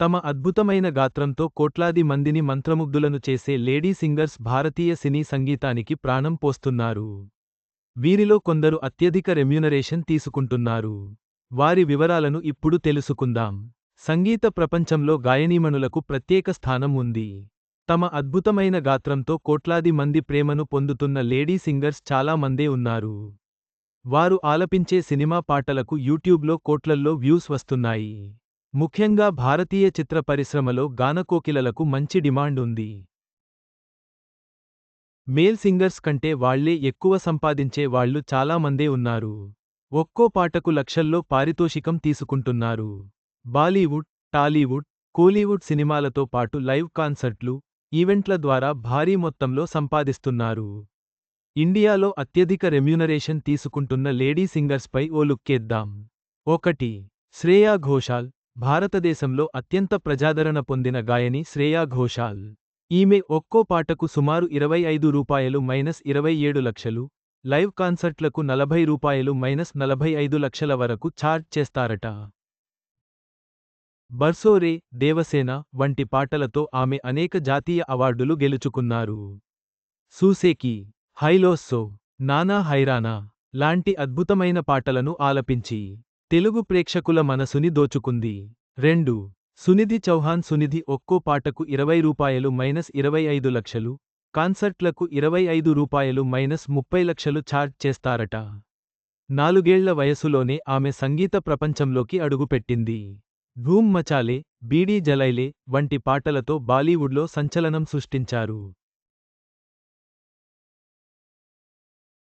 తమ అద్భుతమైన గాత్రంతో కోట్లాది మందిని మంత్రముగ్ధులను చేసే లేడీ సింగర్స్ భారతీయ సినీ సంగీతానికి ప్రాణం పోస్తున్నారు. వీరిలో కొందరు అత్యధిక రెమ్యునరేషన్ తీసుకుంటున్నారు. వారి వివరాలను ఇప్పుడు తెలుసుకుందాం. సంగీత ప్రపంచంలో గాయనీమణులకు ప్రత్యేక స్థానం ఉంది. తమ అద్భుతమైన గాత్రంతో కోట్లాది మంది ప్రేమను పొందుతున్న లేడీ సింగర్స్ చాలా మందే ఉన్నారు. వారు ఆలపించే సినిమా పాటలకు యూట్యూబ్లో కోట్లల్లో వ్యూస్ వస్తున్నాయి. ముఖ్యంగా భారతీయ చిత్ర పరిశ్రమలో గానకోకిలలకు మంచి డిమాండ్ ఉంది. మేల్ సింగర్స్ కంటే వాళ్ళే ఎక్కువ సంపాదించే వాళ్ళు చాలా మందే ఉన్నారు. ఒక్కో పాటకు లక్షల్లో పారితోషికం తీసుకుంటున్నారు. బాలీవుడ్ టాలీవుడ్ కోలీవుడ్ సినిమాలతో పాటు లైవ్ కాన్సర్ట్లు ఈవెంట్ల ద్వారా భారీ మొత్తంలో సంపాదిస్తున్నారు. ఇండియాలో అత్యధిక రెమ్యూనరేషన్ తీసుకుంటున్న లేడీ సింగర్స్పై ఓ లుక్కేద్దాం. ఒకటి శ్రేయా ఘోషాల్ భారతదేశంలో అత్యంత ప్రజాదరణ పొందిన గాయని శ్రేయా ఘోషాల్. ఈమె ఒక్కో పాటకు సుమారు ఇరవై ఐదు రూపాయలు మైనస్ ఇరవై ఏడు లక్షలు లైవ్ కాన్సర్ట్లకు నలభై రూపాయలు మైనస్ నలభై ఐదు లక్షల వరకు ఛార్జ్ చేస్తారట. బర్సోరే దేవసేన వంటి పాటలతో ఆమె అనేక జాతీయ అవార్డులు గెలుచుకున్నారు. సూసేకి హైలోస్సో నానా హైరానా లాంటి అద్భుతమైన పాటలను ఆలపించి తెలుగు ప్రేక్షకుల మనసుని దోచుకుంది. రెండు సునిధి చౌహాన్ సునిధి ఒక్కో పాటకు ఇరవై రూపాయలు మైనస్ ఇరవై ఐదు లక్షలు కాన్సర్ట్లకు ఇరవై ఐదు రూపాయలు మైనస్ ముప్పై లక్షలు ఛార్జ్ చేస్తారట. నాలుగేళ్ళ వయసులోనే ఆమె సంగీత ప్రపంచంలోకి అడుగుపెట్టింది. ధూమ్ మచాలే బీడీ జలైలే వంటి పాటలతో బాలీవుడ్లో సంచలనం సృష్టించారు.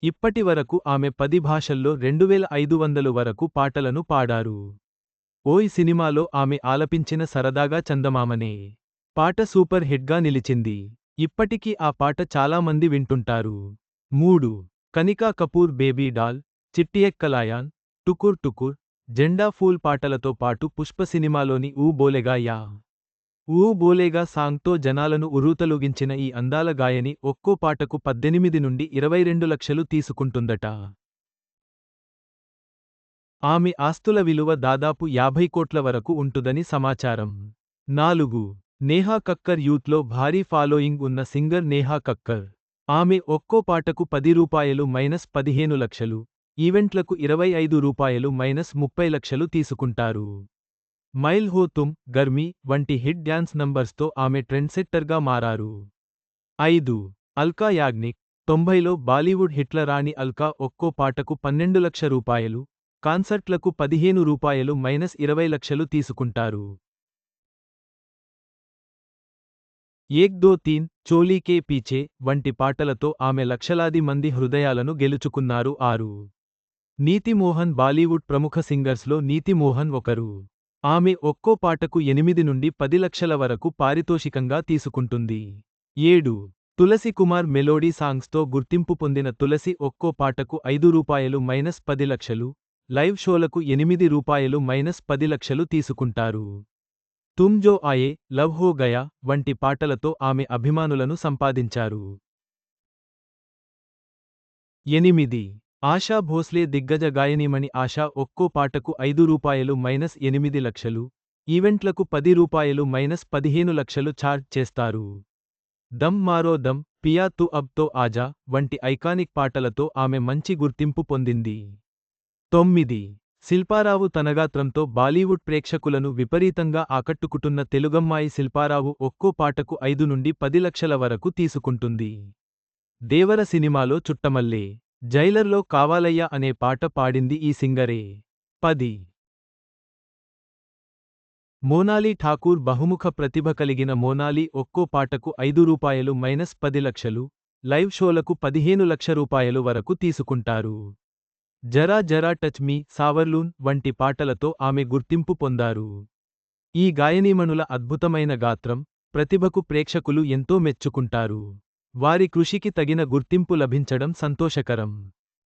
ఇప్పటి వరకు ఆమె పది భాషల్లో రెండువేల ఐదు వందలు వరకు పాటలను పాడారు. ఓయ్ సినిమాలో ఆమె ఆలపించిన సరదాగా చందమామనే పాట సూపర్ హిట్గా నిలిచింది. ఇప్పటికీ ఆ పాట చాలా మంది వింటుంటారు. మూడు. కనికా కపూర్ బేబీ డాల్ చిట్టియెక్కలాయాన్ టుకుర్ టుకుర్ జెండా ఫూల్ పాటలతో పాటు పుష్ప సినిమాలోని ఊ బోలెగా యా. ఊ బోలేగా సాంగ్తో జనాలను ఉరూతలుగించిన ఈ అందాల గాయని ఒక్కో పాటకు పద్దెనిమిది నుండి ఇరవై రెండు లక్షలు తీసుకుంటుందట. ఆమె ఆస్తుల విలువ దాదాపు యాభై కోట్ల వరకు ఉంటుందని సమాచారం. నాలుగు. నేహా కక్కర్ యూత్లో భారీ ఫాలోయింగ్ ఉన్న సింగర్ నేహా కక్కర్. ఆమె ఒక్కో పాటకు పది రూపాయలు మైనస్ పదిహేను లక్షలు ఈవెంట్లకు ఇరవై ఐదు రూపాయలు మైనస్ ముప్పై లక్షలు తీసుకుంటారు. మైల్ హో తుమ్ గర్మీ వంటి హిట్ డ్యాన్స్ నంబర్స్తో ఆమె ట్రెండ్సెట్టర్గా మారారు. ఐదు అల్కా యాగ్నిక్ తొంభైలో బాలీవుడ్ హిట్ల రాణి అల్కా ఒక్కో పాటకు పన్నెండు లక్ష రూపాయలు కాన్సర్ట్లకు పదిహేను రూపాయలు మైనస్ ఇరవై లక్షలు తీసుకుంటారు. ఏక్ దో తీన్ చోలీకే పీచే వంటి పాటలతో ఆమె లక్షలాది మంది హృదయాలను గెలుచుకున్నారు ఆరు. నీతిమోహన్ బాలీవుడ్ ప్రముఖ సింగర్స్లో నీతిమోహన్ ఒకరు. ఆమె ఒక్కో పాటకు ఎనిమిది నుండి పది లక్షల వరకు పారితోషికంగా తీసుకుంటుంది. ఏడు. తులసి కుమార్ మెలోడీ సాంగ్స్తో గుర్తింపు పొందిన తులసి ఒక్కో పాటకు ఐదు రూపాయలు మైనస్ పది లక్షలు లైవ్ షోలకు ఎనిమిది రూపాయలు మైనస్ పది లక్షలు తీసుకుంటారు. తుమ్ జో ఆయే లవ్ హో గయా వంటి పాటలతో ఆమె అభిమానులను సంపాదించారు. ఎనిమిది. ఆశా భోస్లే దిగ్గజ గాయనీమణి ఆశా ఒక్కో పాటకు ఐదు రూపాయలు మైనస్ ఎనిమిది లక్షలు ఈవెంట్లకు పది రూపాయలు మైనస్ పదిహేను లక్షలు ఛార్జ్ చేస్తారు. దమ్ మారో దమ్ పియా తు అబ్తో ఆజా వంటి ఐకానిక్ పాటలతో ఆమె మంచి గుర్తింపు పొందింది. తొమ్మిది. శిల్పారావు తనగాత్రంతో బాలీవుడ్ ప్రేక్షకులను విపరీతంగా ఆకట్టుకుంటున్న తెలుగమ్మాయి శిల్పారావు ఒక్కో పాటకు ఐదు నుండి పది లక్షల వరకు తీసుకుంటుంది. దేవర సినిమాలో చుట్టమల్లే. జైలర్లో కావాలయ్యా అనే పాట పాడింది ఈ సింగరే. పది. మోనాలి ఠాకూర్ బహుముఖ ప్రతిభ కలిగిన మోనాలి ఒక్కో పాటకు ఐదు రూపాయలు మైనస్ పది లక్షలు లైవ్ షోలకు పదిహేను లక్ష రూపాయలు వరకు తీసుకుంటారు. జరా జరా టచ్ మీ సావర్లూన్ వంటి పాటలతో ఆమె గుర్తింపు పొందారు. ఈ గాయనీమణుల అద్భుతమైన గాత్రం ప్రతిభకు ప్రేక్షకులు ఎంతో మెచ్చుకుంటారు. వారి కృషికి తగిన గుర్తింపు లభించడం సంతోషకరం.